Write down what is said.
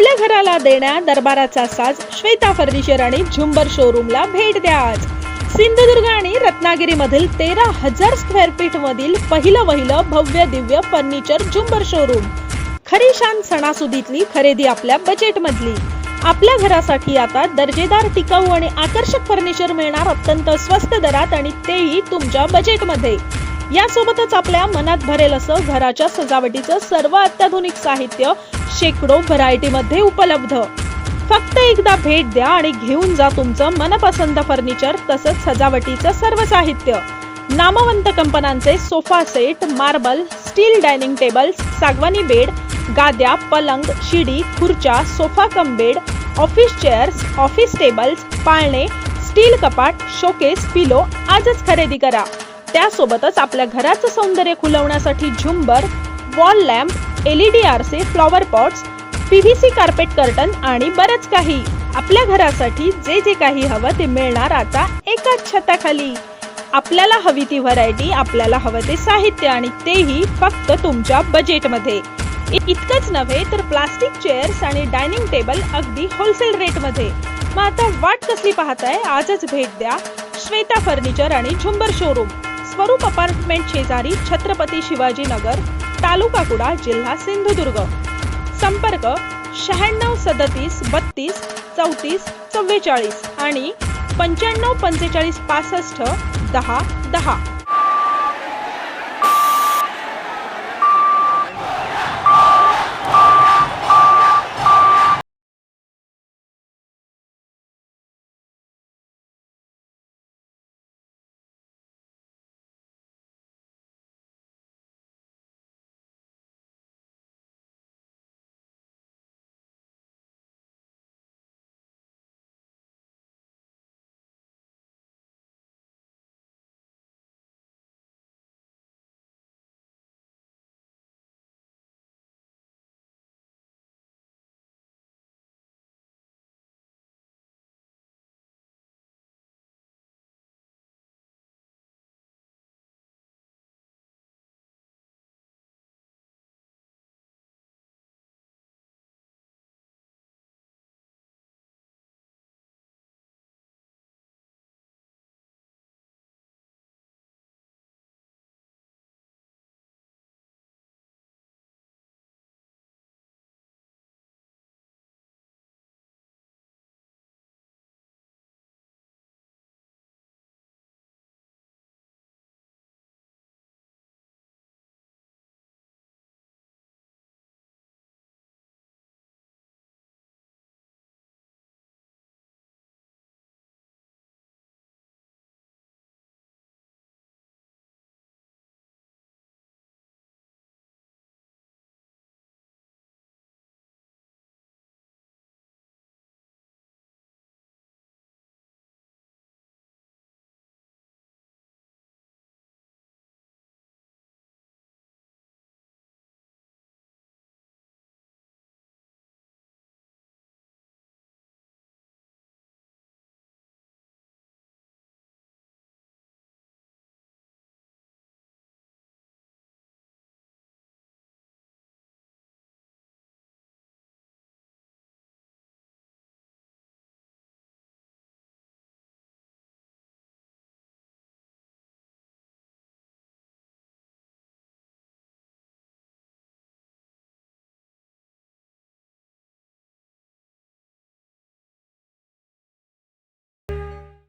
आपल्या घराला देण्या दरबाराचा साज श्वेता फर्निचर आणि झुंबर शोरूमला भेट द्या आज. सिंधुदुर्ग आणि रत्नागिरीमधील तेरा हजार स्क्वेअर फीट मधील पहिलं वहिलं भव्य दिव्य फर्निचर झुंबर शोरूम खरी शान सणासुदीतली खरेदी आपल्या बजेट मधली आपल्या घरासाठी आता दर्जेदार टिकाऊ आणि आकर्षक फर्निचर मिळणार अत्यंत स्वस्त दरात आणि तेही तुमच्या बजेटमध्ये यासोबतच आपल्या मनात भरेल असं घराच्या सजावटीचं सर्व अत्याधुनिक साहित्य शेकडो व्हरायटी मध्ये उपलब्ध. फक्त एकदा भेट द्या आणि घेऊन जा तुमचं मनपसंत फर्निचर तसंच सजावटीचं सर्व साहित्य. नामवंत कंपन्यांचे sofa set marble steel dining tables सागवानी bed गाद्या पलंग शिडी खुर्च्या sofa cum bed office chairs office tables पाळणे स्टील कपाट शोकेस पिलो आजच खरेदी करा. त्यासोबतच आपल्या घराचं सौंदर्य खुलवण्यासाठी झुंबर वॉल लॅम्प एलईडी आरसे flower pots PVC carpet curtain आणि बरंच काही. आपल्या घरासाठी जे जे काही हवं ते मिळणार आता एकाच छताखाली. आपल्याला हवी ती व्हरायटी आपल्याला हवं ते साहित्य आणि तेही फक्त तुमच्या बजेटमध्ये. इतकंच नव्हे तर प्लास्टिक चेअर्स आणि डायनिंग टेबल अगदी होलसेल रेटमध्ये. मग आता वाट कसली पाहताय? आजच भेट द्या. श्वेता फर्निचर आणि झुंबर शोरूम. स्वरूप अपार्टमेंट शेजारी छत्रपती शिवाजी नगर तालुका कुडा जिल्हा सिंधुदुर्ग. संपर्क शहाण्णव सदतीस बत्तीस चौतीस चव्वेचाळीस आणि पंच्याण्णव पंचेचाळीस पासष्ट दहा दहा.